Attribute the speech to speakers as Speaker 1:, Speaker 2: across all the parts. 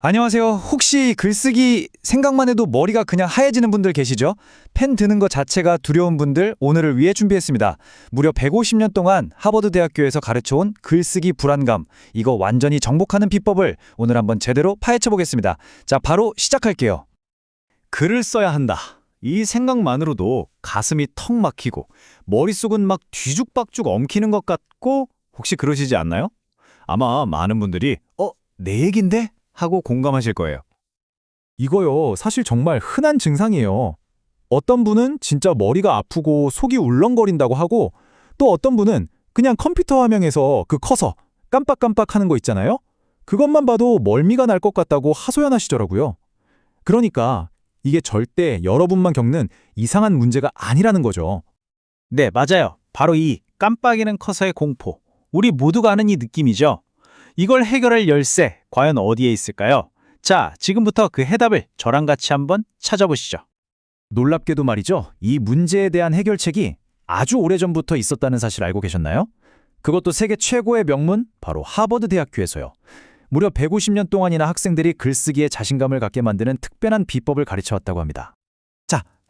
Speaker 1: 안녕하세요. 혹시 글쓰기 생각만 해도 머리가 그냥 하얘지는 분들 계시죠? 펜 드는 것 자체가 두려운 분들 오늘을 위해 준비했습니다. 무려 150년 동안 하버드 대학교에서 가르쳐온 글쓰기 불안감 이거 완전히 정복하는 비법을 오늘 한번 제대로 파헤쳐 보겠습니다. 자, 바로 시작할게요.
Speaker 2: 글을 써야 한다. 이 생각만으로도 가슴이 턱 막히고 머릿속은 막 뒤죽박죽 엉키는 것 같고 혹시 그러시지 않나요? 아마 많은 분들이 어, 내 얘긴데? 하고 공감하실 거예요.
Speaker 3: 이거요, 사실 정말 흔한 증상이에요. 어떤 분은 진짜 머리가 아프고 속이 울렁거린다고 하고, 또 어떤 분은 그냥 컴퓨터 화면에서 그 커서 깜빡깜빡 하는 거 있잖아요? 그것만 봐도 멀미가 날 것 같다고 하소연하시더라고요. 그러니까 이게 절대 여러분만 겪는 이상한 문제가 아니라는 거죠.
Speaker 2: 네, 맞아요. 바로 이 깜빡이는 커서의 공포. 우리 모두가 아는 이 느낌이죠. 이걸 해결할 열쇠, 과연 어디에 있을까요? 자, 지금부터 그 해답을 저랑 같이 한번 찾아보시죠.
Speaker 3: 놀랍게도 말이죠. 이 문제에 대한 해결책이 아주 오래전부터 있었다는 사실 알고 계셨나요? 그것도 세계 최고의 명문 바로 하버드 대학교에서요. 무려 150년 동안이나 학생들이 글쓰기에 자신감을 갖게 만드는 특별한 비법을 가르쳐 왔다고 합니다.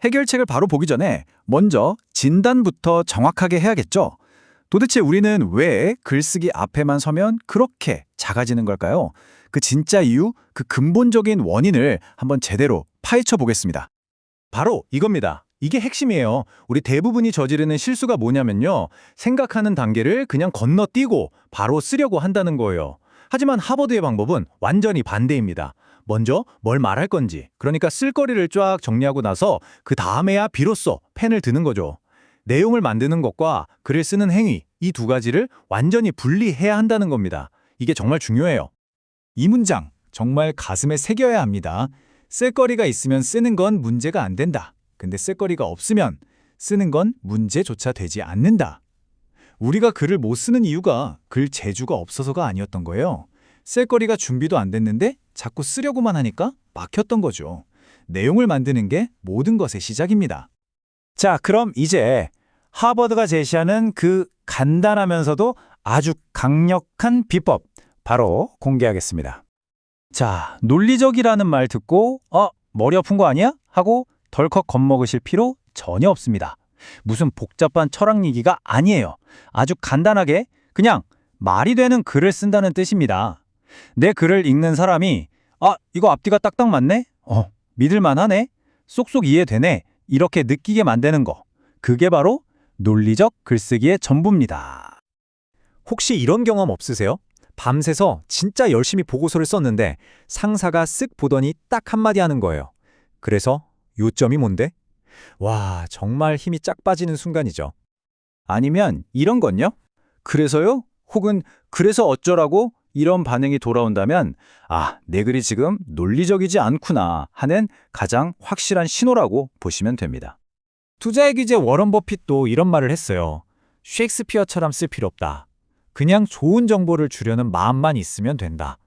Speaker 2: 해결책을 바로 보기 전에 먼저 진단부터 정확하게 해야겠죠. 도대체 우리는 왜 글쓰기 앞에만 서면 그렇게 작아지는 걸까요? 그 진짜 이유, 그 근본적인 원인을 한번 제대로 파헤쳐 보겠습니다.
Speaker 3: 바로 이겁니다. 이게 핵심이에요. 우리 대부분이 저지르는 실수가 뭐냐면요. 생각하는 단계를 그냥 건너뛰고 바로 쓰려고 한다는 거예요. 하지만 하버드의 방법은 완전히 반대입니다. 먼저 뭘 말할 건지, 그러니까 쓸거리를 쫙 정리하고 나서 그 다음에야 비로소 펜을 드는 거죠. 내용을 만드는 것과 글을 쓰는 행위, 이 두 가지를 완전히 분리해야 한다는 겁니다. 이게 정말 중요해요. 이 문장 정말 가슴에 새겨야 합니다. 쓸거리가 있으면 쓰는 건 문제가 안 된다. 근데 쓸거리가 없으면 쓰는 건 문제조차 되지 않는다. 우리가 글을 못 쓰는 이유가 글 재주가 없어서가 아니었던 거예요. 쓸거리가 준비도 안 됐는데 자꾸 쓰려고만 하니까 막혔던 거죠. 내용을 만드는 게 모든 것의 시작입니다.
Speaker 1: 자, 그럼 이제 하버드가 제시하는 그 간단하면서도 아주 강력한 비법 바로 공개하겠습니다. 자, 논리적이라는 말 듣고 어, 머리 아픈 거 아니야? 하고 덜컥 겁먹으실 필요 전혀 없습니다. 무슨 복잡한 철학 얘기가 아니에요. 아주 간단하게 그냥 말이 되는 글을 쓴다는 뜻입니다. 내 글을 읽는 사람이 아, 이거 앞뒤가 딱딱 맞네? 어, 믿을만 하네? 쏙쏙 이해되네? 이렇게 느끼게 만드는 거. 그게 바로 논리적 글쓰기의 전부입니다.
Speaker 3: 혹시 이런 경험 없으세요? 밤새서 진짜 열심히 보고서를 썼는데 상사가 쓱 보더니 딱 한마디 하는 거예요. 그래서 요점이 뭔데? 와, 정말 힘이 쫙 빠지는 순간이죠.
Speaker 2: 아니면 이런 건요? 그래서요? 혹은 그래서 어쩌라고? 이런 반응이 돌아온다면 아, 내 글이 지금 논리적이지 않구나 하는 가장 확실한 신호라고 보시면 됩니다.
Speaker 3: 투자의 기재 워런 버핏도 이런 말을 했어요. 셰익스피어처럼 쓸 필요 없다. 그냥 좋은 정보를 주려는 마음만 있으면 된다.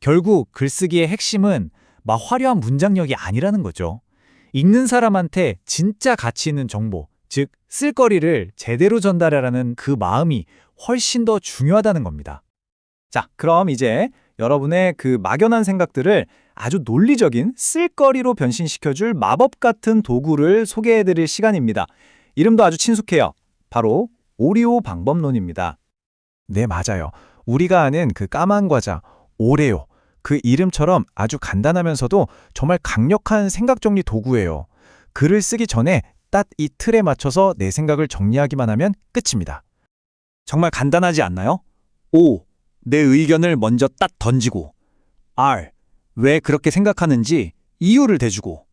Speaker 3: 결국 글쓰기의 핵심은 막 화려한 문장력이 아니라는 거죠. 읽는 사람한테 진짜 가치 있는 정보, 즉 쓸거리를 제대로 전달하라는 그 마음이 훨씬 더 중요하다는 겁니다. 자, 그럼 이제 여러분의 그 막연한 생각들을 아주 논리적인 쓸거리로 변신시켜줄 마법 같은 도구를 소개해드릴 시간입니다. 이름도 아주 친숙해요. 바로 오리오 방법론입니다. 네, 맞아요. 우리가 아는 그 까만 과자, 오레오. 그 이름처럼 아주 간단하면서도 정말 강력한 생각 정리 도구예요. 글을 쓰기 전에 딱 이 틀에 맞춰서 내 생각을 정리하기만 하면 끝입니다.
Speaker 1: 정말 간단하지 않나요? O. 내 의견을 먼저 딱 던지고 R. 왜 그렇게 생각하는지 이유를 대주고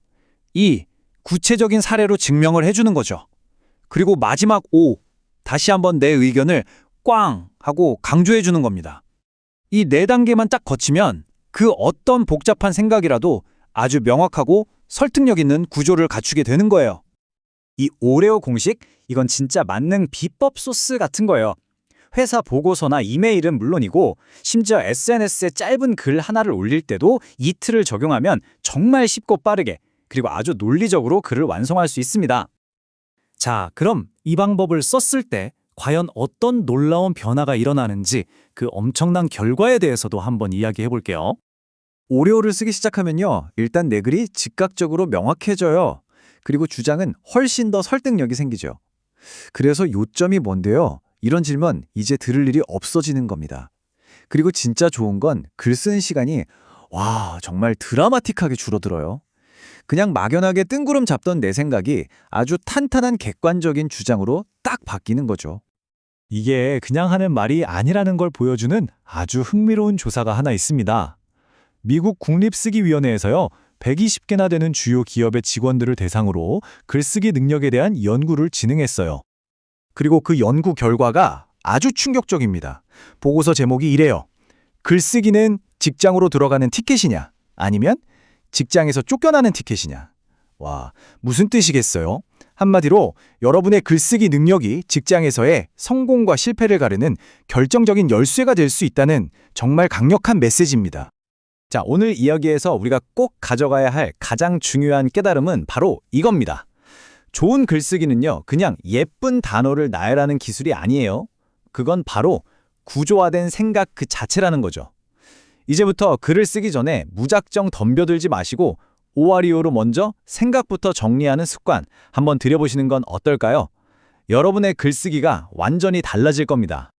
Speaker 1: E. 구체적인 사례로 증명을 해주는 거죠. 그리고 마지막 O. 다시 한번 내 의견을 꽝 하고 강조해 주는 겁니다. 이 네 단계만 딱 거치면 그 어떤 복잡한 생각이라도 아주 명확하고 설득력 있는 구조를 갖추게 되는 거예요. 이 오레오 공식, 이건 진짜 만능 비법 소스 같은 거예요. 회사 보고서나 이메일은 물론이고 심지어 SNS에 짧은 글 하나를 올릴 때도 이 틀을 적용하면 정말 쉽고 빠르게 그리고 아주 논리적으로 글을 완성할 수 있습니다. 자, 그럼 이 방법을 썼을 때 과연 어떤 놀라운 변화가 일어나는지 그 엄청난 결과에 대해서도 한번 이야기해 볼게요.
Speaker 2: 오레오를 쓰기 시작하면요. 일단 내 글이 즉각적으로 명확해져요. 그리고 주장은 훨씬 더 설득력이 생기죠. 그래서 요점이 뭔데요? 이런 질문 이제 들을 일이 없어지는 겁니다. 그리고 진짜 좋은 건 글 쓰는 시간이 와, 정말 드라마틱하게 줄어들어요. 그냥 막연하게 뜬구름 잡던 내 생각이 아주 탄탄한 객관적인 주장으로 딱 바뀌는 거죠.
Speaker 3: 이게 그냥 하는 말이 아니라는 걸 보여주는 아주 흥미로운 조사가 하나 있습니다. 미국 국립쓰기위원회에서요, 120개나 되는 주요 기업의 직원들을 대상으로 글쓰기 능력에 대한 연구를 진행했어요.
Speaker 2: 그리고 그 연구 결과가 아주 충격적입니다. 보고서 제목이 이래요. 글쓰기는 직장으로 들어가는 티켓이냐? 아니면 직장에서 쫓겨나는 티켓이냐? 와, 무슨 뜻이겠어요? 한마디로 여러분의 글쓰기 능력이 직장에서의 성공과 실패를 가르는 결정적인 열쇠가 될 수 있다는 정말 강력한 메시지입니다. 자, 오늘 이야기에서 우리가 꼭 가져가야 할 가장 중요한 깨달음은 바로 이겁니다. 좋은 글쓰기는요, 그냥 예쁜 단어를 나열하는 기술이 아니에요. 그건 바로 구조화된 생각 그 자체라는 거죠. 이제부터 글을 쓰기 전에 무작정 덤벼들지 마시고 오아리오로 먼저 생각부터 정리하는 습관 한번 들여보시는 건 어떨까요? 여러분의 글쓰기가 완전히 달라질 겁니다.